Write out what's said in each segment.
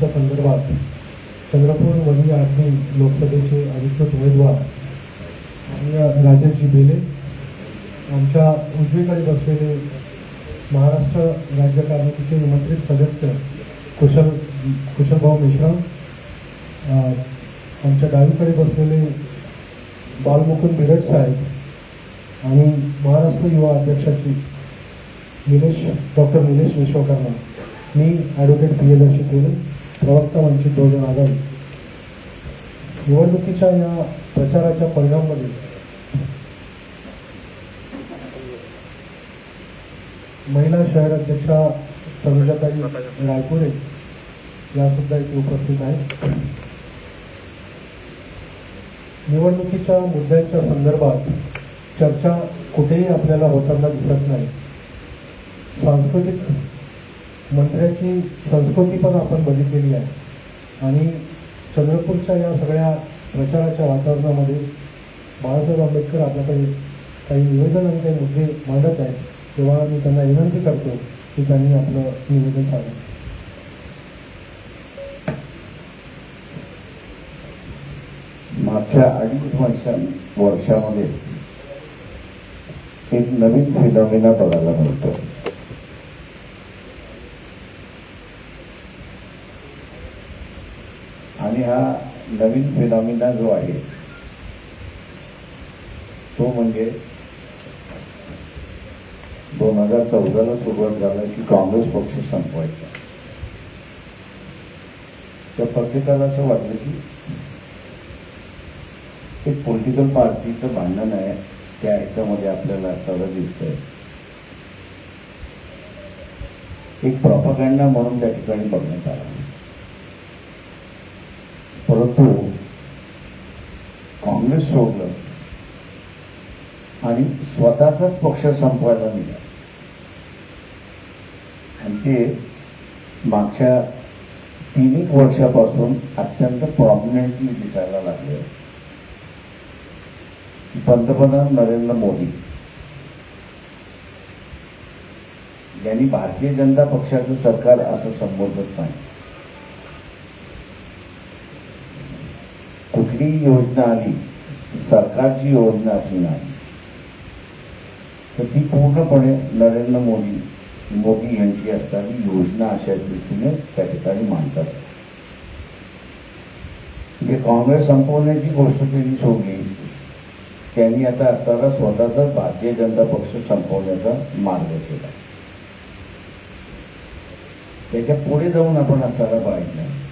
निवडणुकीच्या संदर्भात चंद्रपूर वनी आठवी लोकसभेचे अधिकृत उमेदवार माननीय राजेशजी बेले आमच्या उजवीकडे बसलेले महाराष्ट्र राज्य कार्यसमितीचे निमंत्रित सदस्य कुशल कुशलभाऊ मिश्रा आमच्या डावीकडे बसलेले बालमुकुंद बिरट साहेब आणि महाराष्ट्र युवा अध्यक्षाची निलेश डॉक्टर निलेश विश्वकर्मा. मी ॲडव्होकेट प्रियदर्शी केले. प्रवक्ता वंचित बहुजन आघाडी. निवडणुकीच्या या प्रचाराच्या परिणाममध्ये महिला शहर अध्यक्षा तनुजाताई रायपुरे या सुद्धा इथे उपस्थित आहेत. निवडणुकीच्या मुद्द्यांच्या संदर्भात चर्चा कुठेही आपल्याला होताना दिसत नाही. सांस्कृतिक मंत्र्याची संस्कृती पण आपण बघितलेली आहे. आणि चंद्रपूरच्या या सगळ्या प्रचाराच्या वातावरणामध्ये बाळासाहेब आंबेडकर आपल्याकडे काही निवेदन आणि काही मुद्दे मांडत आहेत तेव्हा मी त्यांना विनंती करतो की त्यांनी आपलं निवेदन सादर मागच्या अडीच वर्षा वर्षामध्ये एक नवीन फिनॉमिना बघायला मिळतो. आणि हा नवीन फिनॉमिना जो आहे तो म्हणजे दोन हजार चौदाला सुरुवात झाला की काँग्रेस पक्ष संपवायचा. त्या प्रत्येकाला असं वाटलं की एक पॉलिटिकल पार्टीचं भांडण आहे त्या ह्याच्यामध्ये आपल्याला असताना दिसतंय. एक प्रॉपगँडा म्हणून त्या ठिकाणी बघण्यात आला. परंतु काँग्रेस सोडलं. आणि स्वतःचाच पक्ष संपवायला निघाला आणि ते मागच्या तीन एक वर्षापासून अत्यंत प्रॉमिनंटली दिसायला लागले. पंतप्रधान नरेंद्र मोदी. यांनी भारतीय जनता पक्षाचं सरकार असं संबोधत नाही. कुठलीही योजना आली सरकारची योजना अशी नाही तर ती पूर्णपणे नरेंद्र मोदी मोदी यांची असणारी योजना अशा रीतीने त्या ठिकाणी मांडतात. म्हणजे काँग्रेस संपवण्याची गोष्ट त्यांनी सोडली. त्यांनी आता असताना स्वतःचा भारतीय जनता पक्ष संपवण्याचा मार्ग केला. त्याच्या पुढे जाऊन आपण असताना पाहिजे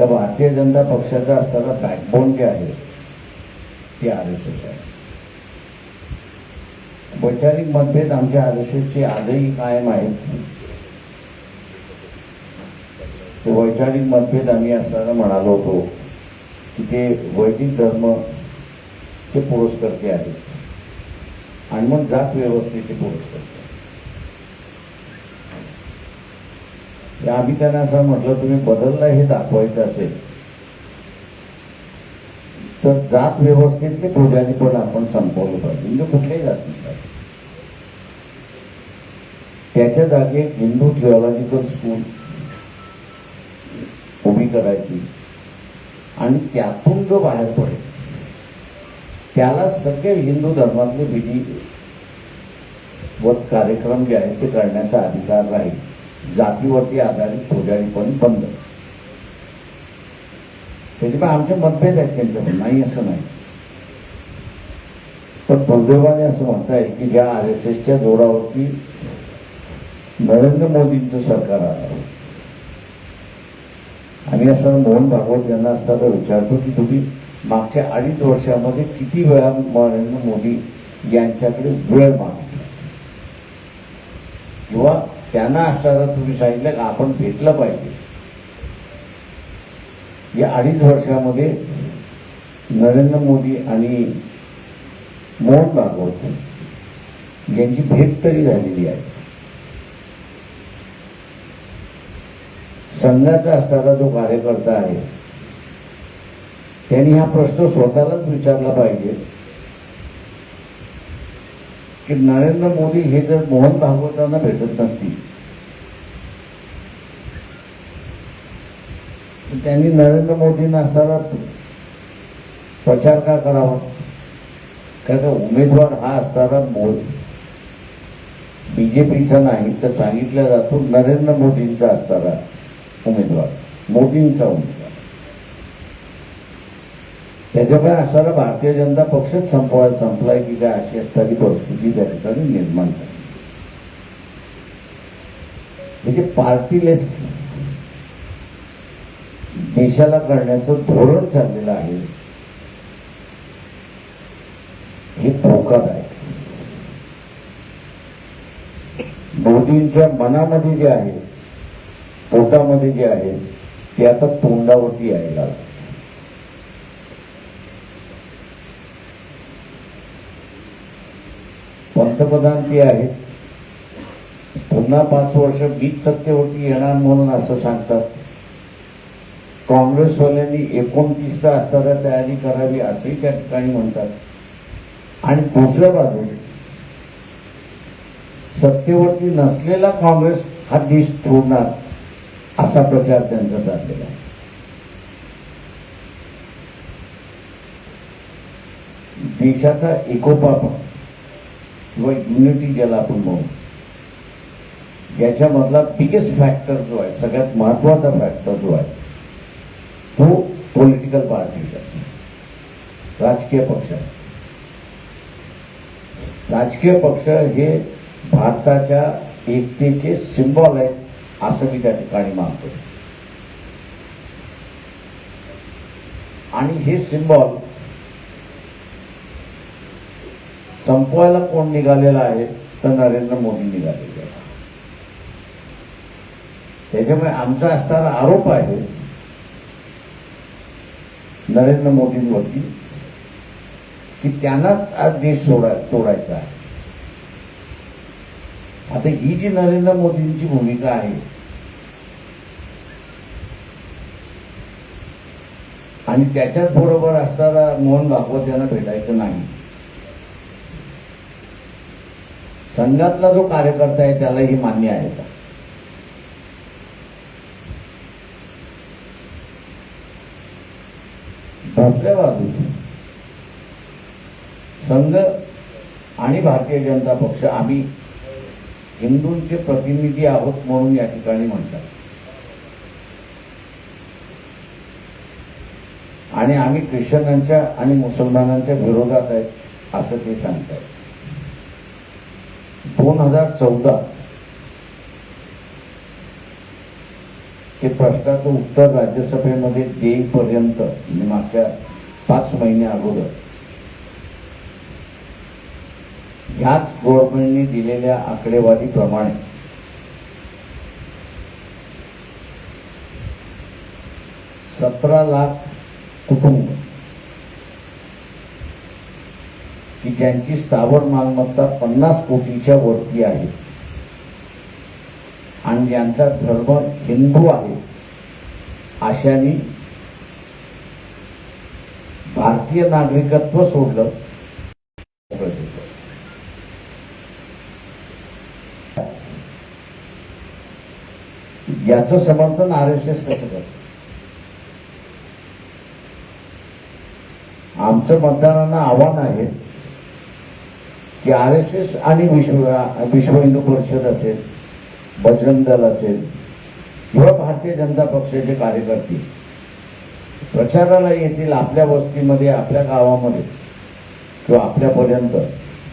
तर भारतीय जनता पक्षाचा असताना बॅकबोन जे आहे ते आर एस एस आहे. वैचारिक मतभेद आमच्या आर एस एसचे आजही कायम आहेत. ते वैचारिक मतभेद आम्ही असताना म्हणालो होतो की ते वैदिक धर्म ते पुरस्कर्ते आहेत. आणि मग जात व्यवस्थेचे पुरस्कर्ते आम्ही त्यांना असं म्हटलं तुम्ही बदलला हे दाखवायचं असेल. तर जात व्यवस्थेतले पूजारी पण आपण संपवलं पाहिजे. म्हणजे कुठल्याही जातीत असेल त्याच्या जागी एक हिंदू थिओलॉजिकल स्कूल उभी करायची. आणि त्यातून जो बाहेर पडेल त्याला सगळे हिंदू धर्मातले विधी व कार्यक्रम जे आहेत ते करण्याचा अधिकार राहील. जातीवरती आधारित पुजारीपण बंद. त्याच्यामुळे आमचे मतभेद आहेत त्यांच्यावर नाही असं नाही. पण दुर्दैवाने असं म्हणताय की ज्या आर एस एसच्या जोरावरती नरेंद्र मोदींचं सरकार आलं. आणि असं मोहन भागवत यांना असताना विचारतो की तुम्ही मागच्या अडीच वर्षामध्ये किती वेळा नरेंद्र मोदी यांच्याकडे वेळ मागितला? किंवा त्यांना असताना तुम्ही सांगितलं का आपण भेटलं पाहिजे. या अडीच वर्षामध्ये नरेंद्र मोदी आणि मोहन भागवत यांची भेट तरी झालेली आहे. संघाचा असणारा जो कार्यकर्ता आहे त्यांनी हा प्रश्न स्वतःलाच विचारला पाहिजे. की नरेंद्र मोदी हे जर मोहन भागवतांना भेटत नसतील त्यांनी नरेंद्र मोदींना असताना प्रचार का करावा? कारण का उमेदवार हा असताना बीजेपीचा नाही तर सांगितलं जातो नरेंद्र मोदींचा असणारा उमेदवार मोदींचा उमेदवार. त्याच्यामुळे असताना भारतीय जनता पक्षच संपवाय संपलाय की काय अशी असणारी परिस्थिती त्या ठिकाणी निर्माण झाली. म्हणजे पार्टीलेस देशाला करण्याचं धोरण चाललेलं आहे. हे धोकादायक मोदींच्या मनामध्ये जे आहे पोटामध्ये जे आहे ते आता तोंडावरती यायला लागलं. पंतप्रधान ते आहेत. पुन्हा पाच वर्ष मीच सत्तेवरती येणार म्हणून असं सांगतात. काँग्रेसवाल्यांनी एकोणतीसचा असताना तयारी करावी असंही त्या ठिकाणी म्हणतात. आणि दुसऱ्या बाजूस सत्तेवरती नसलेला काँग्रेस हा देश तोडणार असा प्रचार त्यांचा चाललेला आहे. देशाचा एकोपा किंवा युनिटी ज्याला आपण म्हणू. याच्यामधला बिगेस्ट फॅक्टर जो आहे सगळ्यात महत्त्वाचा फॅक्टर जो आहे तो पॉलिटिकल पार्टीचा राजकीय पक्ष. राजकीय पक्ष हे भारताच्या एकतेचे सिम्बॉल आहेत असं मी त्या ठिकाणी मानतो. आणि हे सिम्बॉल संपवायला कोण निघालेला आहे तर नरेंद्र मोदी निघालेले आहे त्याच्यामुळे आमचा असणारा आरोप आहे नरेंद्र मोदींवरती की त्यांनाच आज देश सोडाय तोडायचा आहे. आता ही जी नरेंद्र मोदींची भूमिका आहे आणि त्याच्याच बरोबर असणारा मोहन भागवत यांना भेटायचं नाही. संघातला जो कार्यकर्ता आहे त्याला ही मान्य आहे का? दुसऱ्या बाजूस संघ आणि भारतीय जनता पक्ष आम्ही हिंदूंचे प्रतिनिधी आहोत म्हणून या ठिकाणी म्हणतात. आणि आम्ही ख्रिश्चनांच्या आणि मुसलमानांच्या विरोधात आहेत असं ते सांगतात. दोन हजार चौदा. ते प्रश्नाचं उत्तर राज्यसभेमध्ये देईपर्यंत म्हणजे मागच्या पाच महिने अगोदर ह्याच गव्हर्नमेंटने दिलेल्या आकडेवारीप्रमाणे सतरा लाख कुटुंब की ज्यांची स्थावर मालमत्ता पन्नास कोटीच्या वरती आहे आणि ज्यांचा धर्म हिंदू आहे अशाने भारतीय नागरिकत्व सोडलं. याचं समर्थन आर एस एस कसं करत? आमचं मतदारांना आव्हान आहे की आर एस एस आणि विश्व विश्व हिंदू परिषद असेल बजरंग दल असेल किंवा भारतीय जनता पक्षाचे कार्यकर्ते. प्रचाराला येतील आपल्या वस्तीमध्ये आपल्या गावामध्ये किंवा आपल्यापर्यंत.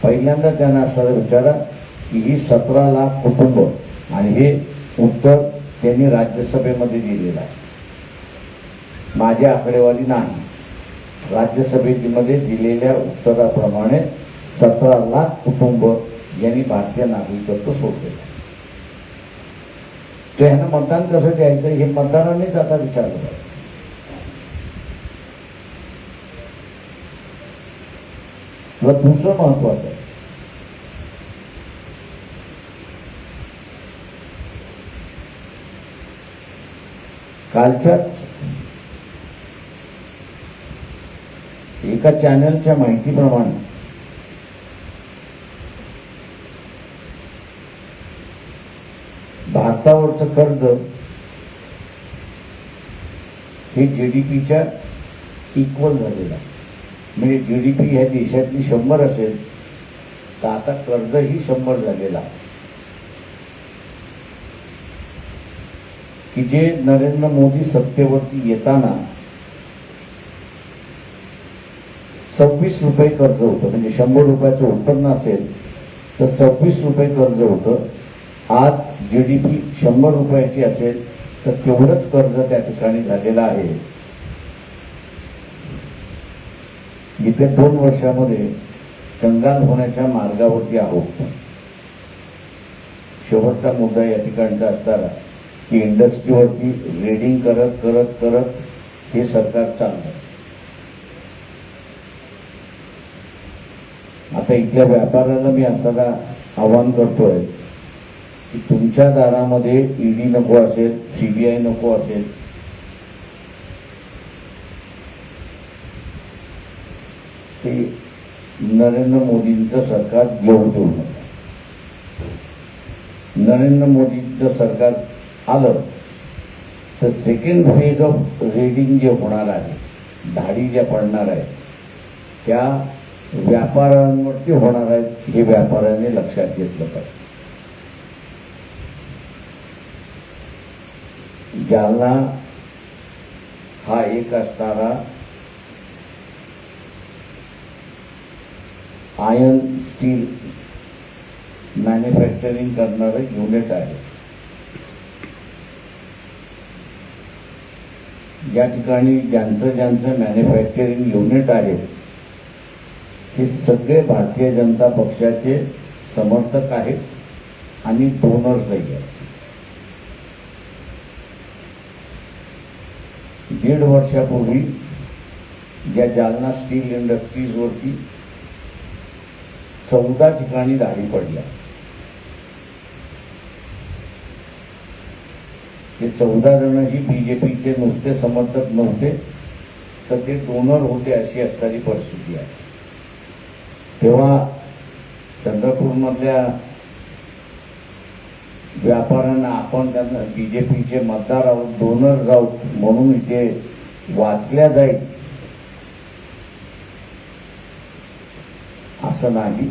पहिल्यांदा त्यांना असं विचारा की ही सतरा लाख कुटुंब आणि हे उत्तर त्यांनी राज्यसभेमध्ये दिलेलं आहे. माझी आकडेवारी नाही. राज्यसभेमध्ये दिलेल्या उत्तराप्रमाणे सतरा लाख कुटुंब यांनी भारतीय नागरिकत्व सोडलेलं आहे तर ह्यांना मतदान कसं द्यायचं हे मतदारांनीच आता विचारलं पाहिजे. किंवा दुसरं महत्वाचं आहे. कालच्याच एका चॅनलच्या माहितीप्रमाणे भारतावरचं कर्ज हे जीडीपीच्या इक्वल झालेलं आहे. म्हणजे जीडीपी ह्या देशातली शंभर असेल तर आता कर्जही शंभर झालेला आहे. की जे नरेंद्र मोदी सत्तेवरती येताना सव्वीस रुपये कर्ज होतं म्हणजे शंभर रुपयाचं उत्पन्न असेल तर सव्वीस रुपये कर्ज होतं. आज जी डी पी शंभर रुपयाची असेल तर तेवढंच कर्ज त्या ठिकाणी झालेलं आहे. येत्या दोन वर्षामध्ये कंगाल होण्याच्या मार्गावरती आहोत. शेवटचा मुद्दा या ठिकाणचा असताना की इंडस्ट्रीवरती रेडिंग करत करत करत हे सरकार चाललं आता इथल्या व्यापाऱ्याला मी असताना आवाहन करतोय की तुमच्या दारामध्ये ईडी नको असेल सीबीआय नको असेल. ते नरेंद्र मोदींचं सरकार येऊ देऊ नका. नरेंद्र मोदींचं सरकार आलं तर सेकंड फेज ऑफ रेडिंग जे होणार आहे धाडी ज्या पडणार आहेत त्या व्यापाऱ्यांवरती होणार आहेत हे व्यापाऱ्यांनी लक्षात घेतलं पाहिजे. जालना हा एक असणारा आयर्न स्टील मॅन्युफॅक्चरिंग करणारं युनिट आहे. या ठिकाणी ज्यांचं ज्यांचं मॅन्युफॅक्चरिंग युनिट आहे हे सगळे भारतीय जनता पक्षाचे समर्थक आहेत आणि डोनर्सही आहेत. दीड वर्षापूर्वी ज्या जालना स्टील इंडस्ट्रीजवरती चौदा ठिकाणी दाढी पडल्या. ते चौदा जण ही बीजेपीचे नुसते समर्थक नव्हते तर ते डोनर होते अशी असणारी परिस्थिती आहे. तेव्हा चंद्रपूरमधल्या व्यापाऱ्यांना आपण त्यांना बीजेपीचे मतदार आहोत डोनर जाऊ म्हणून इथे वाचल्या जाईल. असं नाही.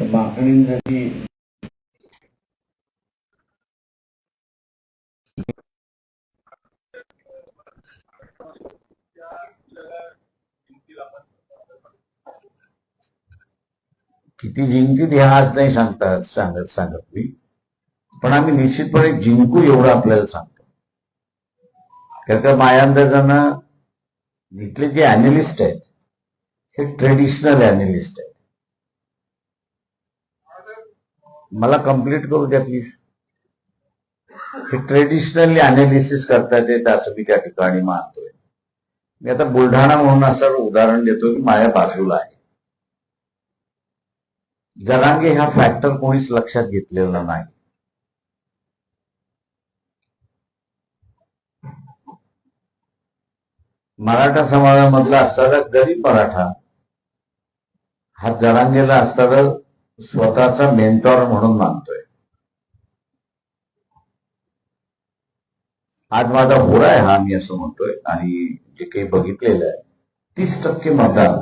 तर मागणी जशी किती जिंकतील हे आज नाही सांगता सांगत सांगत मी. पण आम्ही निश्चितपणे जिंकू एवढं आपल्याला सांगतो. कारण का माझ्या अंदाजानं इथले जे अॅनालिस्ट आहेत हे ट्रेडिशनल अॅनालिस्ट आहेत. मला कंप्लीट करू द्या प्लीज हे ट्रेडिशनली अनालिसिस करतात येत असं मी त्या ठिकाणी मानतोय. मी आता बुलढाणा म्हणून असं उदाहरण देतो की माझ्या बाजूला आहे. जरांगे हा फॅक्टर कोणीच लक्षात घेतलेला नाही. मराठा समाजामधला असणारा गरीब मराठा हा जरांगेला असणारा स्वतःचा मेंटॉर म्हणून मानतोय. आज माझा होरा आहे हा मी असं म्हणतोय आणि जे काही बघितलेलं आहे तीस टक्के मतदान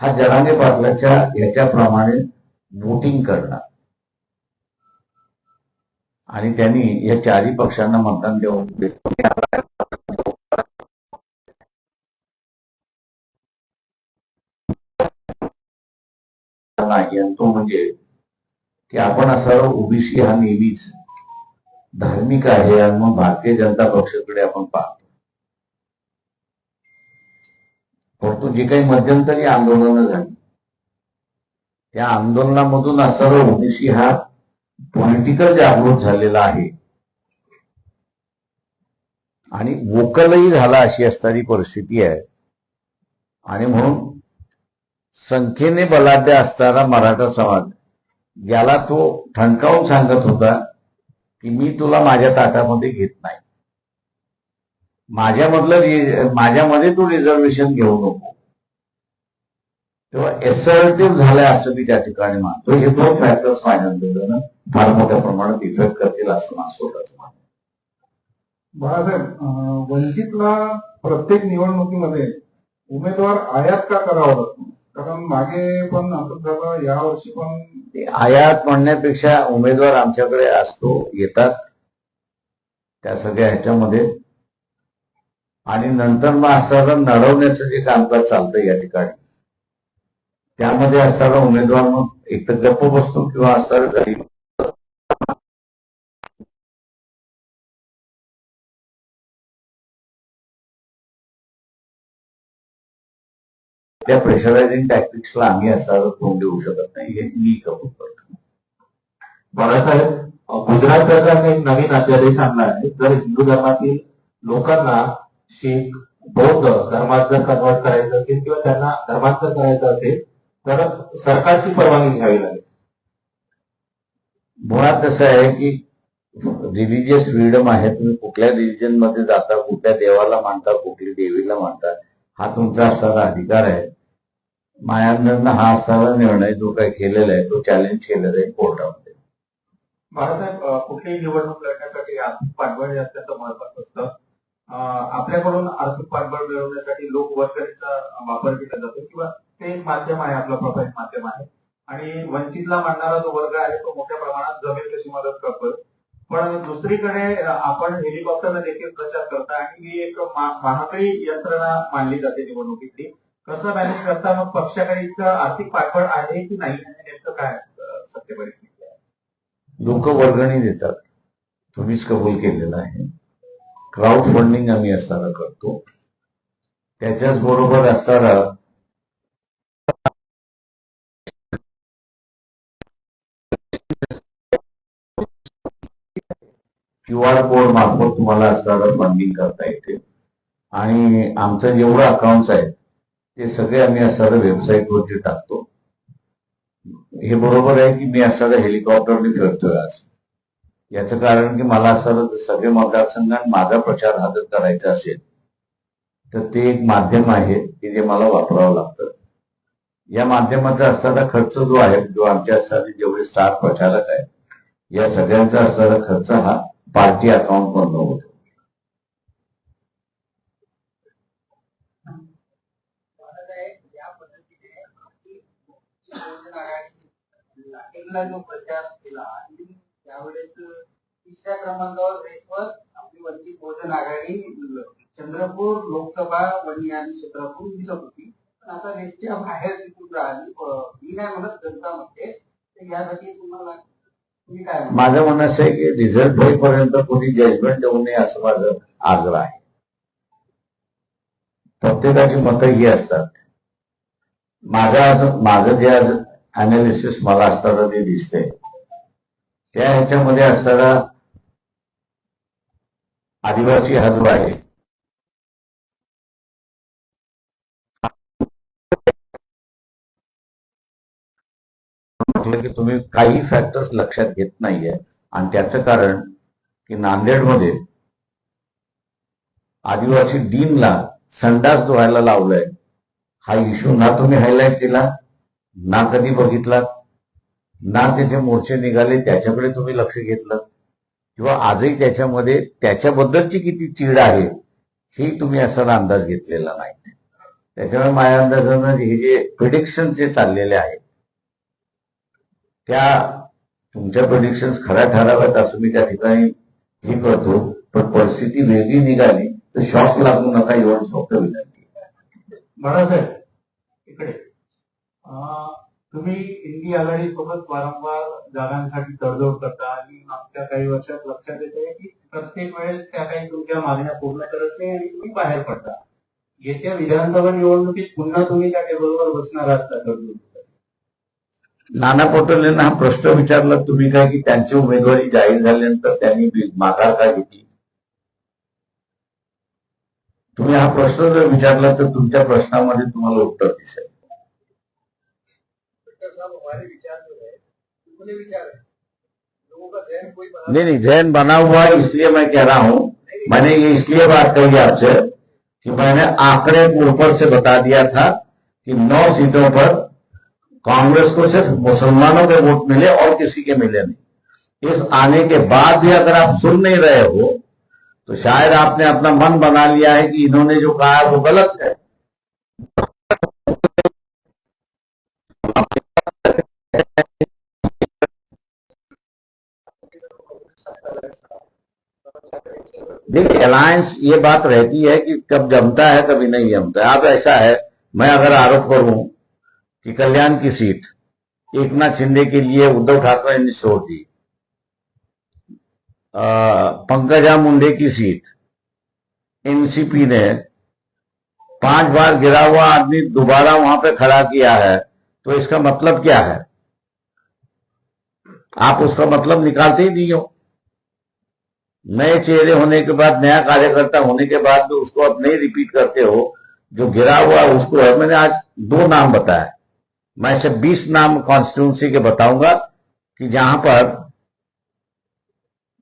हा जरांगे पाटलाच्या याच्याप्रमाणे वोटिंग करणार. आणि त्यांनी या चारही पक्षांना मतदान देऊन नाही आणि तो म्हणजे की आपण असा ओबीसी हा नेहमीच धार्मिक आहे आणि मग भारतीय जनता पक्षाकडे आपण पाहतो. परंतु जे काही मध्यंतरी आंदोलनं झाली त्या आंदोलनामधून असा ओबीसी हा पॉलिटिकल जागृत झालेला आहे. आणि वोकलही झाला अशी असणारी परिस्थिती आहे. आणि म्हणून संख्येने बलाढ्य असणारा मराठा समाज ज्याला तो ठणकावून सांगत होता की मी तुला माझ्या ताटामध्ये घेत नाही. माझ्यामधलं रि- माझ्यामध्ये तू रिझर्वेशन घेऊ नको. तेव्हा एसर्टिव्ह झालंय असं मी त्या ठिकाणी मानतो हे दोन फॅक्टर्स माझ्या अंदाजानं फार मोठ्या प्रमाणात इफेक्ट करतील असं मानतो बाळासाहेब वंचितला प्रत्येक निवडणुकीमध्ये उमेदवार आयात का करावा? लागतो कारण मागे पण असं झालं यावर्षी पण आयात म्हणण्यापेक्षा उमेदवार आमच्याकडे असतो येतात. त्या सगळ्या ह्याच्यामध्ये आणि नंतर मग असणारं नडवण्याचं जे कामकाज चालतं या ठिकाणी त्यामध्ये असणारा उमेदवार मग एक तर गप्प बसतो किंवा असणारं घरी त्या प्रेशरायझिंग टॅक्टिक्सला आम्ही असणारं तोंड देऊ शकत नाही हे मी कबूल करतो बाळासाहेब गुजरात सरकारने एक नवीन अध्यादेश आणला आहे तर हिंदू धर्मातील लोकांना शीख बौद्ध धर्मात जर कन्वर्ट करायचं असेल किंवा त्यांना धर्मांतर करायचं असेल तर सरकारची परवानगी घ्यावी लागेल. मुळात कसं आहे की रिलिजियस फ्रीडम आहे तुम्ही कुठल्या रिलिजनमध्ये जाता कुठल्या देवाला मानता कुठल्या देवीला मानता हा तुमचा असणारा अधिकार आहे. मायानंदनं हा असणारा निर्णय जो काही केलेला आहे तो चॅलेंज केलेला आहे कोर्टामध्ये. महाराज कुठलीही निवडणूक लढण्यासाठी पाठबळ अत्यंत महत्वाचं असतं. आपल्याकडून आर्थिक पाठबळ मिळवण्यासाठी लोक वर्गणीचा वापर केला जातो किंवा ते एक माध्यम आहे आपलं प्रभावी माध्यम आहे. आणि वंचितला मानणारा जो वर्ग आहे तो मोठ्या प्रमाणात जमेल तशी मदत करतोय. पण दुसरीकडे आपण हेलिकॉप्टरने देखील प्रचार करता आणि ही एक महागडी यंत्रणा मानली जाते निवडणुकीतली. कसं मॅनेज करता मग पक्षाकडे इतकं आर्थिक पाठबळ आहे की नाही नेमकं काय सत्य परिस्थिती आहे? लोक वर्गणी देतात. तुम्हीच कबूल केलेलं आहे. क्राऊड फंडिंग आम्ही असताना करतो. त्याच्याच बरोबर असताना क्यू आर कोड मार्फत तुम्हाला असणारं फंडिंग करता येते. आणि आमचं जेवढं अकाउंट्स आहेत ते सगळे आम्ही असणारं वेबसाईटवरती टाकतो. हे बरोबर आहे की मी असणारं हेलिकॉप्टरने फिरतोय आज? याचं कारण की मला असं सगळे मतदारसंघात माझा प्रचार हा करायचा असेल तर ते एक माध्यम आहे की जे मला वापरावं लागतं. या माध्यमाचा असणारा खर्च जो आहे जो आमच्या असणारे जेवढे स्टार प्रचारक आहेत या सगळ्यांचा असणारा खर्च हा पार्टी अकाउंट मधून होतो जो प्रचार केला त्यावेळेस तिसऱ्या क्रमांकावर रेसवर आपली वंचित बहुजन आघाडी चंद्रपूर लोकसभा वणी आणि चंद्रपूर दिसत होती. पण आता रेसच्या बाहेर तिथून राहिली मी नाही म्हणत जनता म्हणते यासाठी तुम्हाला माझं म्हणणं असं आहे की रिझल्ट होईपर्यंत कोणी जजमेंट देऊ नये असं माझं आग्रह आहे. प्रत्येकाची मतं ही असतात. माझं माझं जे आज अनालिसिस मला असताना ते दिसतंय त्या ह्याच्यामध्ये असणारा आदिवासी हा जो आहे म्हटलं की तुम्ही काही फॅक्टर्स लक्षात घेत नाहीये. आणि त्याचं कारण की नांदेडमध्ये आदिवासी डीनला संडास धुवायला लावलाय. हा इश्यू ना तुम्ही हायलाईट केला ना कधी बघितला ना त्याचे मोर्चे निघाले त्याच्याकडे तुम्ही लक्ष घेतलं. किंवा आजही त्याच्यामध्ये त्याच्याबद्दलची किती चीड आहे ही तुम्ही असा अंदाज घेतलेला नाही. त्याच्यामुळे माझ्या अंदाजानं हे जे प्रिडिक्शन जे चाललेले आहेत त्या तुमच्या प्रिडिक्शन खऱ्या ठराव्यात असं मी त्या ठिकाणी हे करतो. पण परिस्थिती वेगळी निघाली तर शॉक लागू नका एवढं फक्त विनंती. बाळासाहेब इकडे. तुम्ही इंडी आघाडी सोबत वारंवार जागांसाठी तडजोड करता आणि मागच्या काही वर्षात लक्षात येते की प्रत्येक वेळेस त्या काही तुमच्या मागण्या पूर्ण करत नाही आणि तुम्ही बाहेर पडता. येत्या विधानसभा निवडणुकीत पुन्हा तुम्ही त्या टेबलवर बसणार आहात का तडजोड? नाना पटोले हा प्रश्न विचारला तुम्ही काय की त्यांची उमेदवारी जाहीर झाल्यानंतर त्यांनी माघार का घेतली? तुम्ही हा प्रश्न जर विचारला तर तुमच्या प्रश्नामध्ये तुम्हाला उत्तर दिसेल. हमारे विचार जो है अपने विचार है। लोगों का जहन कोई बना नहीं नहीं जैन बना हुआ है इसलिए मैं कह रहा हूँ। मैंने ये इसलिए बात कही आपसे कि मैंने आंकड़े को ऊपर से बता दिया था कि नौ सीटों पर कांग्रेस को सिर्फ़ मुसलमानों के वोट मिले और किसी के मिले नहीं। इस आने के बाद भी अगर आप सुन नहीं रहे हो तो शायद आपने अपना मन बना लिया है कि इन्होंने जो कहा है वो गलत है। देखिए अलायंस ये बात रहती है कि कब जमता है, कभी नहीं जमता है। अब ऐसा है, मैं अगर आरोप करूँ कि कल्याण की सीट एक नाथ शिंदे के लिए उद्धव ठाकरे ने छोड़ दी पंकजा मुंडे की सीट एनसीपी ने पाँच बार गिरा हुआ आदमी दोबारा वहाँ पे खड़ा किया है तो इसका मतलब क्या है? आप उसका मतलब निकालते ही नहीं हो। नए चेहरे होने के बाद, नया कार्यकर्ता होने के बाद भी उसको आप नहीं रिपीट करते हो, जो गिरा हुआ उसको है। मैंने आज दो नाम बताया मैं से बीस नाम कॉन्स्टिट्यूंसी के बताऊँगा कि जहाँ पर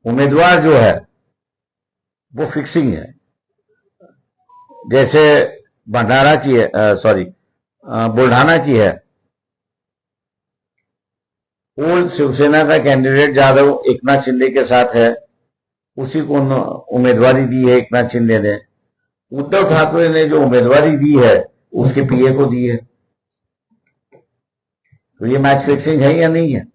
उम्मीदवार जो है, वो फिक्सिंग है। जैसे भंडारा की है सॉरी बुल्ढाना की है। ओल्ड शिवसेना का कैंडिडेट जाधव एकनाथ शिंदे के साथ है। उसी को उम्मीदवारी दी है, एक नाथ शिंदे ने उद्धव ठाकरे ने जो उम्मीदवारी दी है, उसके पीए को दी है। तो ये मैच फिक्सिंग है या नहीं है?